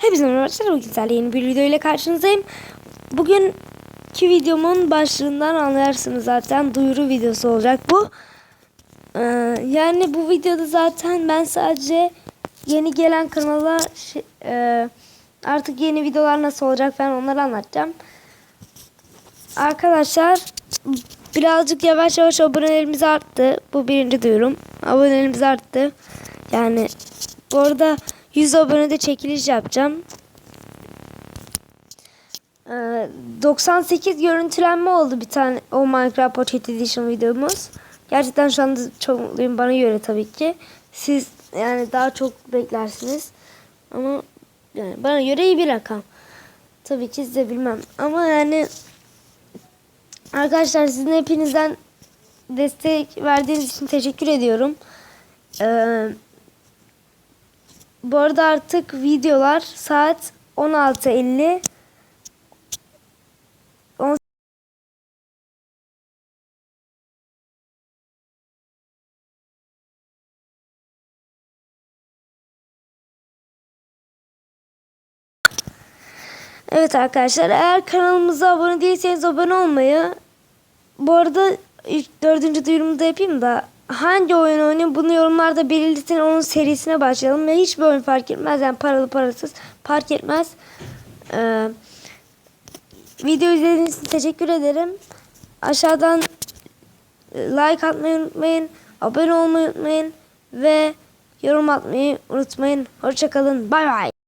Hepinize merhaba arkadaşlar. Bugün sizlerle yeni bir video ile karşınızdayım. Bugünkü videomun başlığından anlarsınız zaten. Duyuru videosu olacak bu. Ee, yani bu videoda zaten ben sadece yeni gelen kanala şey- e, artık yeni videolar nasıl olacak ben onları anlatacağım. Arkadaşlar birazcık yavaş yavaş abonelerimiz arttı. Bu birinci duyurum. Abonelerimiz arttı. Yani bu arada 100 abonede çekiliş yapacağım. Ee, 98 görüntülenme oldu bir tane o Minecraft Pocket Edition videomuz. Gerçekten şu anda çok mutluyum bana göre tabii ki. Siz yani daha çok beklersiniz. Ama yani bana göre iyi bir rakam. Tabii ki size bilmem. Ama yani arkadaşlar sizin hepinizden destek verdiğiniz için teşekkür ediyorum. Ee, bu arada artık videolar saat 16.50 On- Evet arkadaşlar eğer kanalımıza abone değilseniz abone olmayı bu arada dördüncü duyurumu da yapayım da hangi oyun oynayayım bunu yorumlarda belirtin onun serisine başlayalım ve hiçbir oyun fark etmez yani paralı parasız fark etmez. Ee, video izlediğiniz için teşekkür ederim. Aşağıdan e, like atmayı unutmayın, abone olmayı unutmayın ve yorum atmayı unutmayın. Hoşçakalın. Bay bay.